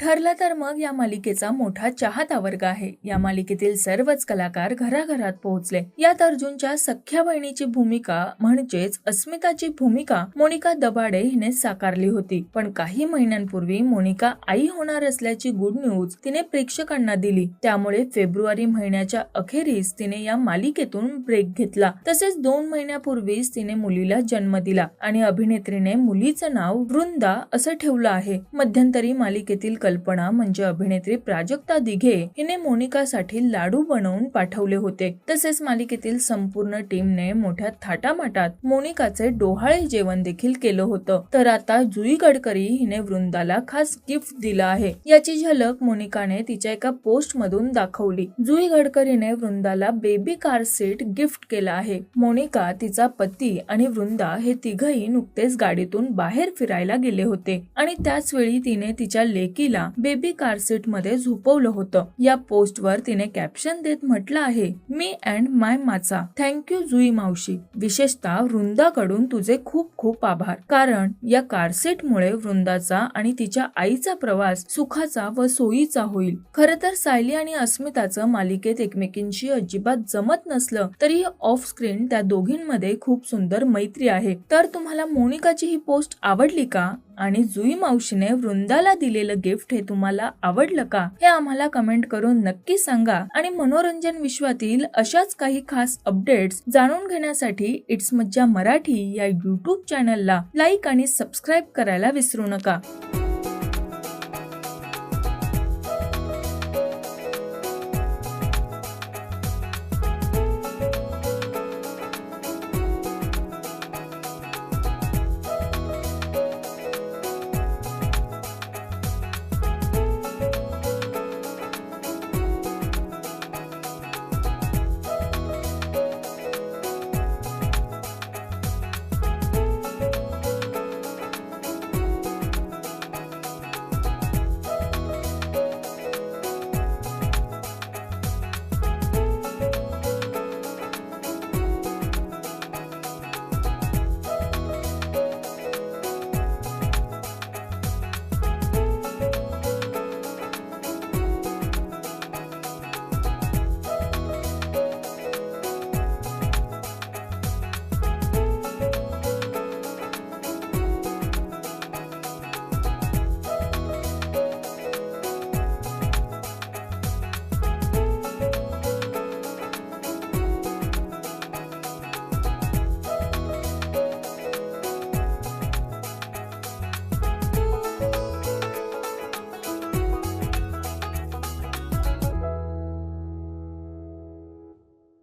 ठरलं तर मग या मालिकेचा मोठा चाहता वर्ग आहे. या मालिकेतील सर्वच कलाकार घराघरात पोहोचले. यात अर्जुनच्या सख्या बहिणीची भूमिका म्हणजेच अस्मिताची भूमिका मोनिका दबाडे हिने साकारली होती. पण काही महिन्यांपूर्वी मोनिका आई होणार असल्याची गुड न्यूज तिने प्रेक्षकांना दिली. त्यामुळे फेब्रुवारी महिन्याच्या अखेरीस तिने या मालिकेतून ब्रेक घेतला. तसेच दोन महिन्यापूर्वीच तिने मुलीला जन्म दिला आणि अभिनेत्रीने मुलीचं नाव वृंदा असं ठेवलं आहे. मध्यंतरी मालिकेतील कल्पना म्हणजे अभिनेत्री प्राजक्ता दिघे हिने मोनिकासाठी लाडू बनवून पाठवले होते. तसेच मालिकेतील संपूर्ण टीमने मोठ्या थाटामाटात मोनिकाचे डोहाळे जेवण देखील केलं होतं. तर आता जुई गडकरी हिने वृंदाला खास गिफ्ट दिलं आहे. याची झलक मोनिकाने तिच्या एका पोस्ट मधून दाखवली. जुई गडकरीने वृंदाला बेबी कार सीट गिफ्ट केला आहे. मोनिका तिचा पती आणि वृंदा हे तिघही नुकतेच गाडीतून बाहेर फिरायला गेले होते. आणि त्याच वेळी तिने तिच्या लेकीला बेबी कार सीटमध्ये झोपवलं होतं. या पोस्ट वर तिने कॅप्शन देत म्हटलं आहे मी अँड माय माचा थँक्यू जुई मावशी. विशेषतः वृंदाकडून तुझे खूप खूप आभार. कारण या कारसेट मुळे वृंदाचा आणि तिच्या आईचा प्रवास सुखाचा व सोयीचा होईल. खर तर सायली आणि अस्मिताचं मालिकेत एकमेकींशी अजिबात जमत नसलं तरी ऑफ स्क्रीन त्या दोघींमध्ये खूप सुंदर मैत्री आहे. तर तुम्हाला मोनिकाची ही पोस्ट आवडली का? आणि जुई मावशीने वृंदाला दिलेलं गिफ्ट हे तुम्हाला आवडलं का हे आम्हाला कमेंट करून नक्की सांगा. आणि मनोरंजन विश्वातील अशाच काही खास अपडेट्स जाणून घेण्यासाठी इट्स मज्जा मराठी या युट्यूब चॅनलला लाईक आणि सबस्क्राईब करायला विसरू नका.